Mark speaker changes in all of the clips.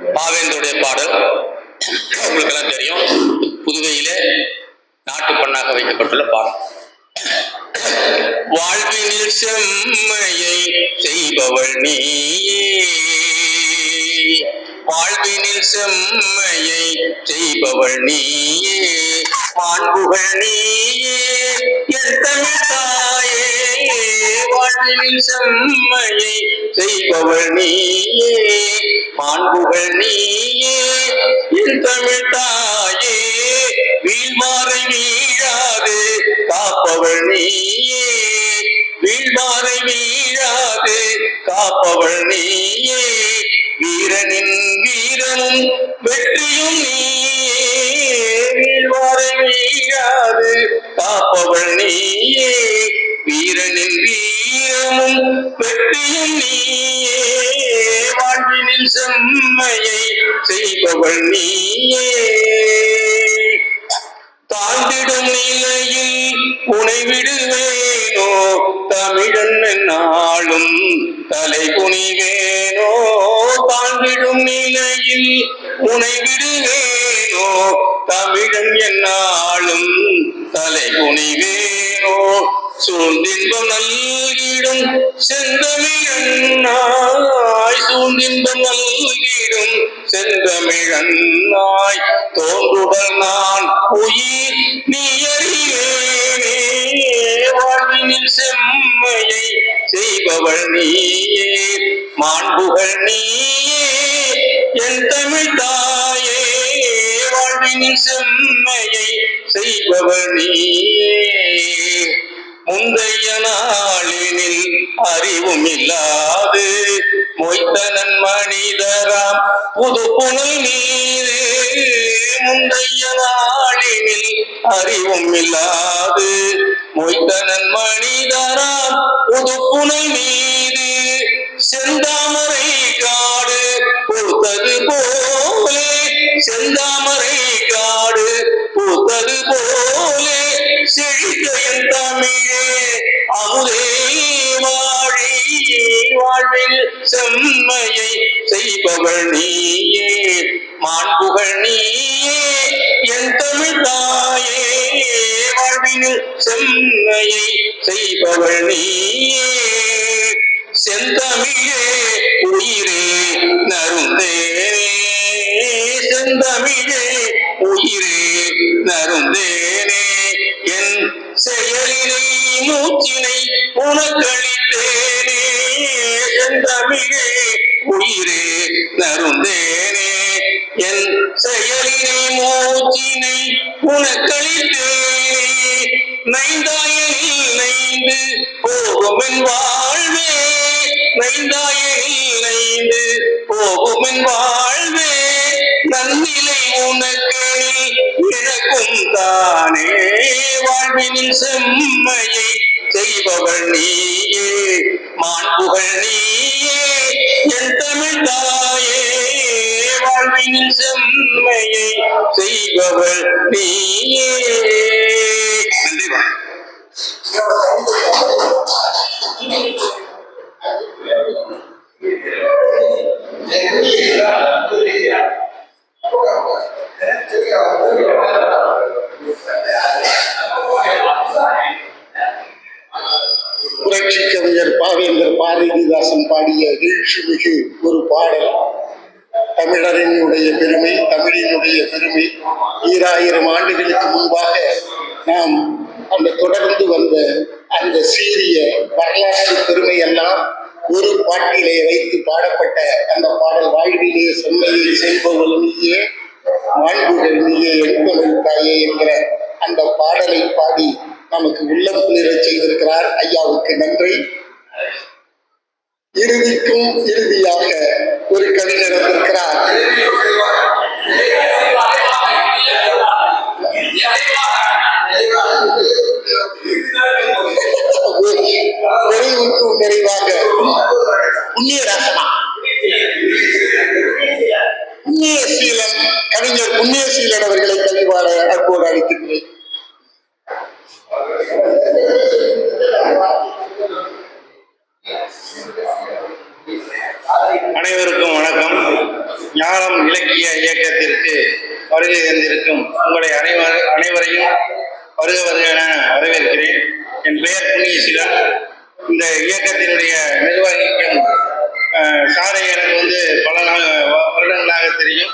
Speaker 1: பாவேந்தருடைய பாடல் உங்களுக்கெல்லாம் தெரியும். புதுவையிலே நாட்டு பண்ணாக வைக்கப்பட்டுள்ள பாடல். வாழ்வினில் செம்மையை செய்பவள் நீயே. வாழ்வினில் செம்மையை செய்பவள் நீயே. மாண்புகள் நீயே. எத்தனை தாயே. வாழ்வினில் செம்மையை செய்பவள் நீயே மாண்புகள் நீயே என் தமிழ் தாயே வீழ்மாறை வீழாது காப்பவள் நீயே. வீழ்மாறை வீழாது காப்பவள் நீயே. வீரனின் வீரமும் வெற்றியும் நீயே. வீழ்மாறை வீழாது காப்பவள் நீயே. வீரனின் வீரமும் வெற்றியும் நீயே வாழ்வினில் செம்மையை செய்பவள் நீயே. தாழ்ந்திடும் நிலையில் உனை விடுவேனோ? தமிழன் நாளும் தலை குனிவேனோ? தாழ்ந்திடும் நிலையில் உனை விடுவேனோ? தமிழன் என்னாலும் தலை குனிவேனோ? சூழ்ந்தின்பம் நல்கிட செந்தமிழன்னாய் தோன்றுடல் நான் உயிர் நீ அறிவேனே வாழ்வினில் செம்மையை செய்பவள் நீயே. மாண்புகள் நீயே. என் தமிழ் தாயே. வாழ்வினில் செம்மையை செய்பவள் நீயே. முந்தைய நாளினில் அறிவும் இல்லா இன்றைய நாளினில் அறிவும் இல்லாது மொய்த்தனன் மனிதரா புது மீது. செந்தாமரை காடு பூத்தது போலே. செந்தாமரை காடு பூத்தது போலே. செழிக்க என் தமிழே அமுதே வாழி. வாழ்வில் செம்மையை செய்பவள் நீயே. மாண்புகள் நீ செம்மையை செய்பவள் நீயே. செந்தமிழே உயிரே நருந்தேனே செந்தமிழே உயிரே நருந்தேனே என் செயலினை மூச்சினை உனக்களித்தேனே. செந்தமிழே உயிரே நருந்தேனே என் செயலினை மூச்சினை உனக்களித்தேனே. நைந்தாய் நைந்தாயனில் நைந்து போகும் வாழ்வே நன்னிலை உனக்கு எனக்கும் தானே. வாழ்வினில் செம்மையை செய்பவள் நீயே மாண்புகள் நீயே என் தமிழ் தாயே. வாழ்வினில் செம்மையை செய்பவள் நீயே நன்றி வணக்கம்.
Speaker 2: புரட்சி கவிஞர் பாவேந்தர் பாரதிதாசன் பாடிய வீழ்ச்சிமிகு ஒரு பாடல். தமிழரினுடைய பெருமை தமிழினுடைய பெருமை. ஈராயிரம் ஆண்டுகளுக்கு முன்பாக நாம் அந்த தொடர்ந்து வந்த அந்த சீரிய வரலாற்று பெருமை எல்லாம் ஒரு பாட்டிலே வைத்து பாடப்பட்ட அந்த பாடல் வாழ்விலே செம்மையை செய்பவள் நீயே மாண்புகள் நீயே என்பவள் தாயே என்கிற அந்த பாடலை பாடி நமக்கு உள்ளம் குளிரச் செய்திருக்கிறார் ஐயாவுக்கு நன்றி. இறுதிக்கும் இறுதியாக ஒரு கவிஞர் வந்திருக்கிறார். நிறைவுக்கும் நிறைவாக புண்ணிய புண்ணியராசனா புண்ணியசீலன் கவிஞர் புண்ணியசீலன் அவர்களை கல்விவாழ அன்போடு அழைத்துக்
Speaker 1: அனைவருக்கும் வணக்கம்
Speaker 3: ஞானம் இலக்கிய இயக்கத்திற்கு வருகை தந்திருக்கும் உங்களை அனைவர் அனைவரையும் வருக வருக என வரவேற்கிறேன். என் பெயர் புண்ணியசிலன். இந்த இயக்கத்தினுடைய நிர்வகிக்கும் சாரை எனக்கு வந்து பல நாள் வ- வருடங்களாக தெரியும்.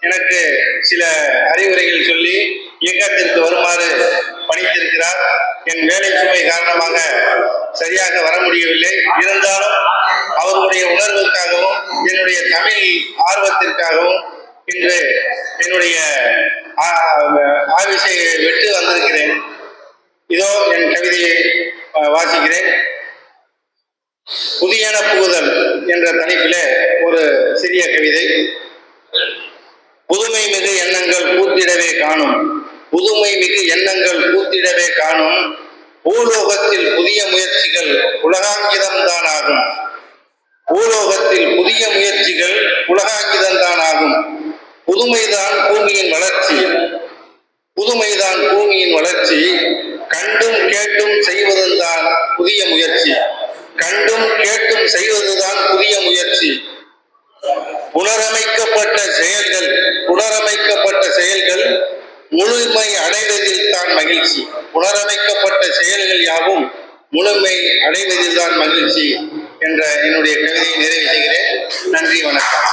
Speaker 3: எனக்கு சில அறிவுரைகள் சொல்லி இயக்கத்திற்கு வருமாறு பணித்திருக்கிறார். என் வேலை சுமை காரணமாக சரியாக வர முடியவில்லை. இருந்தாலும் அவர்களுடைய உணர்வுக்காகவும் என்னுடைய தமிழ் ஆர்வத்திற்காகவும் இன்று என்னுடைய ஆ- ஆவிசை விட்டு வந்திருக்கிறேன். இதோ என் கவிதையை வாசிக்கிறேன். புதியன புகுதல் என்ற தலைப்பிலே ஒரு சிறிய கவிதை. புதுமை மிகு எண்ணங்கள் பூத்திடவே காணும். புதுமை மிகு எண்ணங்கள் பூத்திடவே காணும். பூலோகத்தில் புதிய முயற்சிகள் உலகாங்கிதம்தான் ஆகும் பூலோகத்தில் புதிய முயற்சிகள் உலகாங்கிதம் தான் ஆகும் புதுமைதான் பூமியின் வளர்ச்சி. புதுமைதான் பூமியின் வளர்ச்சி. கண்டும் கேட்டும் செய்வதும் தான் புதிய முயற்சி. கண்டும் கேட்டும் செய்வதுதான் புதிய முயற்சி. புனரமைக்கப்பட்ட செயல்கள் புனரமைக்கப்பட்ட செயல்கள் முழுமை அடைவதில் தான் மகிழ்ச்சி. புனரமைக்கப்பட்ட செயல்கள் யாவும் முழுமை அடைவதில் தான் மகிழ்ச்சி என்ற என்னுடைய கவிதையை நிறைவு செய்கிறேன். நன்றி வணக்கம்.